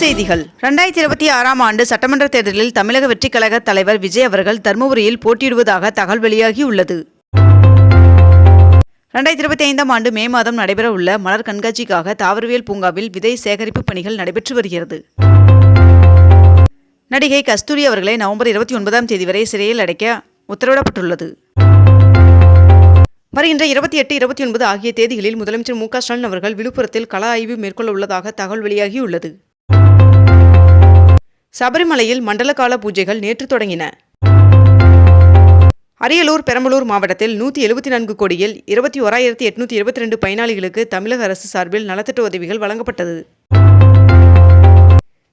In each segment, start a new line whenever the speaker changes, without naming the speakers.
செய்திகள். ரெண்டாயிரத்தி இருபத்தி ஆறாம் ஆண்டு சட்டமன்ற தேர்தலில் தமிழக வெற்றிக் கழக தலைவர் விஜய் அவர்கள் தருமபுரியில் போட்டியிடுவதாக தகவல் வெளியாகியுள்ளது. இரண்டாயிரத்தி இருபத்தி ஐந்தாம் ஆண்டு மே மாதம் நடைபெறவுள்ள மலர் கண்காட்சிக்காக தாவரவியல் பூங்காவில் விதை சேகரிப்பு பணிகள் நடைபெற்று வருகிறது. நடிகை கஸ்தூரி அவர்களை நவம்பர் இருபத்தி ஒன்பதாம் தேதி வரை சிறையில் அடைக்க உத்தரவிடப்பட்டுள்ளது. வருகின்ற இருபத்தி எட்டு இருபத்தி ஒன்பது ஆகிய தேதிகளில் முதலமைச்சர் மு க ஸ்டாலின் அவர்கள் விழுப்புரத்தில் கள ஆய்வு மேற்கொள்ள உள்ளதாக தகவல் வெளியாகியுள்ளது. சபரிமலையில் மண்டலகால பூஜைகள் நேற்று தொடங்கின. அரியலூர் பெரம்பலூர் மாவட்டத்தில் நூற்றி எழுபத்தி நான்கு கோடியில் இருபத்தி ஓராயிரத்தி எட்நூற்றி இருபத்தி ரெண்டு பயனாளிகளுக்கு தமிழக அரசு சார்பில் நலத்திட்ட உதவிகள் வழங்கப்பட்டது.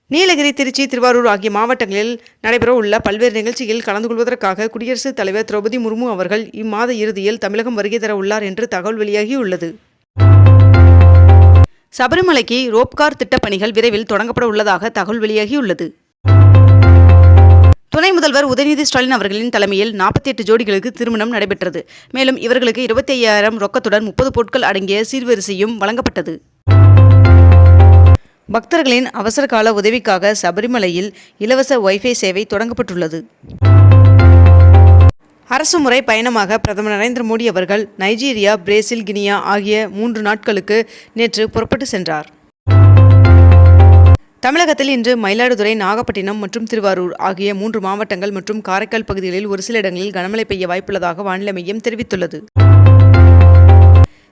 நீலகிரி திருச்சி திருவாரூர் ஆகிய மாவட்டங்களில் நடைபெற உள்ள பல்வேறு நிகழ்ச்சிகளில் கலந்து கொள்வதற்காக குடியரசுத் தலைவர் திரௌபதி முர்மு அவர்கள் இம்மாத இறுதியில் தமிழகம் வருகை தர உள்ளார் என்று தகவல் வெளியாகியுள்ளது. சபரிமலைக்கு ரோப்கார் திட்டப் பணிகள் விரைவில் தொடங்கப்பட உள்ளதாக தகவல் வெளியாகியுள்ளது. துணை முதல்வர் உதயநிதி ஸ்டாலின் அவர்களின் தலைமையில் நாற்பத்தி எட்டு ஜோடிகளுக்கு திருமணம் நடைபெற்றது. மேலும் இவர்களுக்கு இருபத்தி ஐயாயிரம் ரொக்கத்துடன் முப்பது பொருட்கள் அடங்கிய சீர்வரிசையும் வழங்கப்பட்டது. பக்தர்களின் அவசர கால உதவிக்காக சபரிமலையில் இலவச வைஃபை சேவை தொடங்கப்பட்டுள்ளது. அரசு முறை பயணமாக பிரதமர் நரேந்திர மோடி அவர்கள் நைஜீரியா பிரேசில் கினியா ஆகிய மூன்று நாட்களுக்கு நேற்று புறப்பட்டு சென்றார். தமிழகத்தில் இன்று மயிலாடுதுறை நாகப்பட்டினம் மற்றும் திருவாரூர் ஆகிய மூன்று மாவட்டங்கள் மற்றும் காரைக்கால் பகுதிகளில் ஒரு சில இடங்களில் கனமழை பெய்ய வாய்ப்புள்ளதாக வானிலை மையம் தெரிவித்துள்ளது.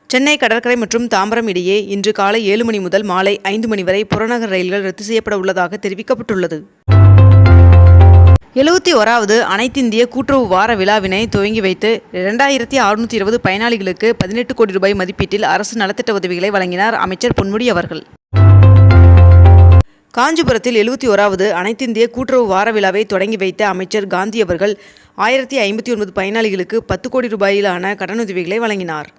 சென்னை கடற்கரை மற்றும் தாம்பரம் இடையே இன்று காலை ஏழு மணி முதல் மாலை ஐந்து மணி வரை புறநகர் ரயில்கள் ரத்து செய்யப்பட உள்ளதாக தெரிவிக்கப்பட்டுள்ளது. எழுபத்தி ஓராவது அனைத்திந்திய கூட்டுறவு வார விழாவினை துவங்கி வைத்து இரண்டாயிரத்தி அறுநூற்றி இருபது பயனாளிகளுக்கு பதினெட்டு கோடி ரூபாய் மதிப்பீட்டில் அரசு நலத்திட்ட உதவிகளை வழங்கினார் அமைச்சர் பொன்முடி அவர்கள். காஞ்சிபுரத்தில் எழுபத்தி ஓராவது அனைத்திந்திய கூட்டுறவு வார விழாவை தொடங்கி வைத்த அமைச்சர் காந்தி அவர்கள் ஆயிரத்தி ஐம்பத்தி ஒன்பது பயனாளிகளுக்கு பத்து கோடி ரூபாயிலான கடனுதவிகளை வழங்கினார்.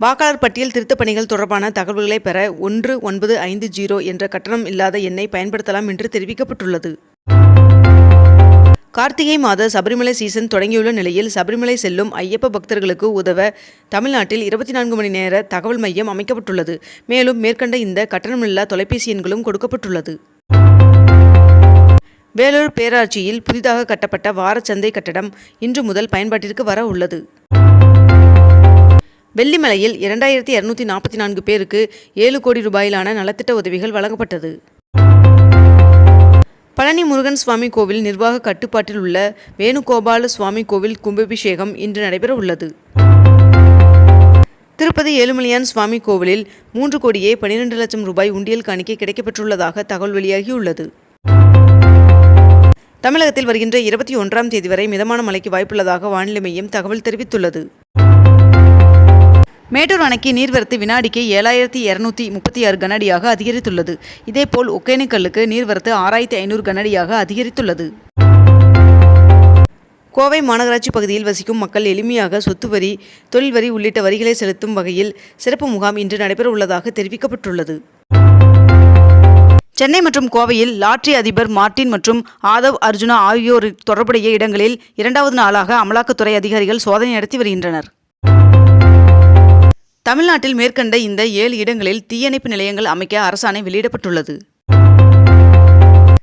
வாக்காளர் பட்டியல் திருத்தப் பணிகள் தொடர்பான தகவல்களை பெற ஒன்று ஒன்பது ஐந்து ஜீரோ என்ற கட்டணம் இல்லாத எண்ணை பயன்படுத்தலாம் என்று தெரிவிக்கப்பட்டுள்ளது. கார்த்திகை மாத சபரிமலை சீசன் தொடங்கியுள்ள நிலையில் சபரிமலை செல்லும் ஐயப்ப பக்தர்களுக்கு உதவ தமிழ்நாட்டில் இருபத்தி நான்கு மணி நேர தகவல் மையம் அமைக்கப்பட்டுள்ளது. மேலும் மேற்கண்ட இந்த கட்டணமில்லா தொலைபேசி எண்களும் கொடுக்கப்பட்டுள்ளது. வேலூர் பேராட்சியில் புதிதாக கட்டப்பட்ட வாரச்சந்தை கட்டடம் இன்று முதல் பயன்பாட்டிற்கு வர உள்ளது. வெள்ளிமலையில் இரண்டாயிரத்தி இரநூத்தி நாற்பத்தி நான்கு பேருக்கு ஏழு கோடி ரூபாயிலான நலத்திட்ட உதவிகள் வழங்கப்பட்டது. பழனி முருகன் சுவாமி கோவில் நிர்வாக கட்டுப்பாட்டில் உள்ள வேணுகோபால சுவாமி கோவில் கும்பாபிஷேகம் இன்று நடைபெற உள்ளது திருப்பதி ஏழுமலையான் சுவாமி கோவிலில் மூன்று கோடியே பனிரெண்டு லட்சம் ரூபாய் உண்டியல் காணிக்கை கிடைக்கப்பெற்றுள்ளதாக தகவல் வெளியாகியுள்ளது. தமிழகத்தில் வருகின்ற இருபத்தி ஒன்றாம் தேதி வரை மிதமான மழைக்கு வாய்ப்புள்ளதாக வானிலை மையம் தகவல் தெரிவித்துள்ளது. மேட்டூர் அணைக்கு நீர்வரத்து வினாடிக்கு ஏழாயிரத்தி இரநூத்தி முப்பத்தி ஆறு கனடியாக அதிகரித்துள்ளது. இதேபோல் ஒகேனக்கல்லுக்கு நீர்வரத்து ஆறாயிரத்தி ஐநூறு கனடியாக அதிகரித்துள்ளது. கோவை மாநகராட்சி பகுதியில் வசிக்கும் மக்கள் எளிமையாக சொத்து வரி தொழில் வரி உள்ளிட்ட வரிகளை செலுத்தும் வகையில் சிறப்பு முகாம் இன்று நடைபெற உள்ளதாக தெரிவிக்கப்பட்டுள்ளது. சென்னை மற்றும் கோவையில் லாட்ரி அதிபர் மார்டின் மற்றும் ஆதவ் அர்ஜுனா ஆகியோர் தொடர்புடைய இடங்களில் இரண்டாவது நாளாக அமலாக்கத்துறை அதிகாரிகள் சோதனை நடத்தி வருகின்றனர். தமிழ்நாட்டில் மேற்கண்ட இந்த ஏழு இடங்களில் தீயணைப்பு நிலையங்கள் அமைக்க அரசாணை வெளியிடப்பட்டுள்ளது.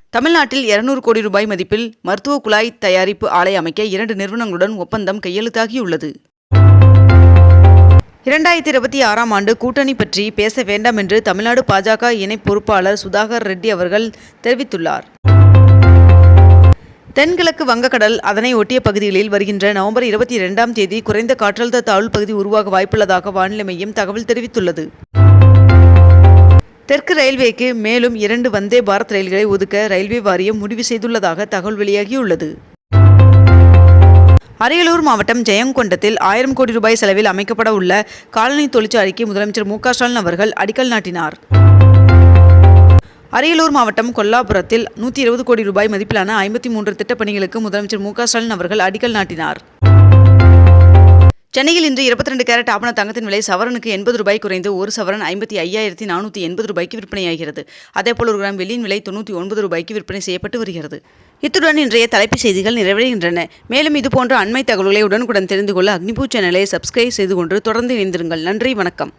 தமிழ்நாட்டில் இருநூறு கோடி ரூபாய் மதிப்பில் மருத்துவ குழாய் தயாரிப்பு ஆலை அமைக்க இரண்டு நிறுவனங்களுடன் ஒப்பந்தம் கையெழுத்தாகியுள்ளது. இரண்டாயிரத்தி இருபத்தி ஆறாம் ஆண்டு கூட்டணி பற்றி பேச வேண்டாம் என்று தமிழ்நாடு பாஜக இணை பொறுப்பாளர் சுதாகர் ரெட்டி அவர்கள் தெரிவித்துள்ளார். தென்கிழக்கு வங்கக்கடல் அதனை ஒட்டிய பகுதிகளில் வருகின்ற நவம்பர் இருபத்தி இரண்டாம் தேதி குறைந்த காற்றழுத்த தாழ்வு பகுதி உருவாக வாய்ப்புள்ளதாக வானிலை மையம் தகவல் தெரிவித்துள்ளது. தெற்கு ரயில்வேக்கு மேலும் இரண்டு வந்தே பாரத் ரயில்களை ஒதுக்க ரயில்வே வாரியம் முடிவு செய்துள்ளதாக தகவல் வெளியாகியுள்ளது. அரியலூர் மாவட்டம் ஜெயங்கொண்டத்தில் ஆயிரம் கோடி ரூபாய் செலவில் அமைக்கப்பட உள்ள காலனி தொழிற்சாலைக்கு முதலமைச்சர் மு ஸ்டாலின் அவர்கள் அடிக்கல் நாட்டினார். அரியலூர் மாவட்டம் கொல்லாபுரத்தில் நூற்றி இருபது கோடி ரூபாய் மதிப்பிலான ஐம்பத்தி மூன்று திட்டப்பணிகளுக்கு முதலமைச்சர் மு ஸ்டாலின் அவர்கள் அடிக்கல் நாட்டினார். சென்னையில் இன்று இருபத்தி ரெண்டு கேரட் ஆபண தங்கத்தின் விலை சவரனுக்கு எண்பது ரூபாய் குறைந்து ஒரு சவரன் ஐம்பத்தி ஐயாயிரத்தி நானூற்றி எண்பது ரூபாய்க்கு விற்பனையாகிறது. அதேபோல் ஒரு கிராம் வெள்ளியின் விலை தொண்ணூற்றி ஒன்பது ரூபாய்க்கு விற்பனை செய்யப்பட்டு வருகிறது. இத்துடன் இன்றைய தலைப்புச் செய்திகள் நிறைவடைகின்றன. மேலும் இதுபோன்ற அண்மை தகவல்களை உடனுக்குடன் தெரிந்து கொள்ள அக்னிபூ சேனலை சப்ஸ்கிரைப் செய்து கொண்டு தொடர்ந்து இணைந்திருங்கள். நன்றி வணக்கம்.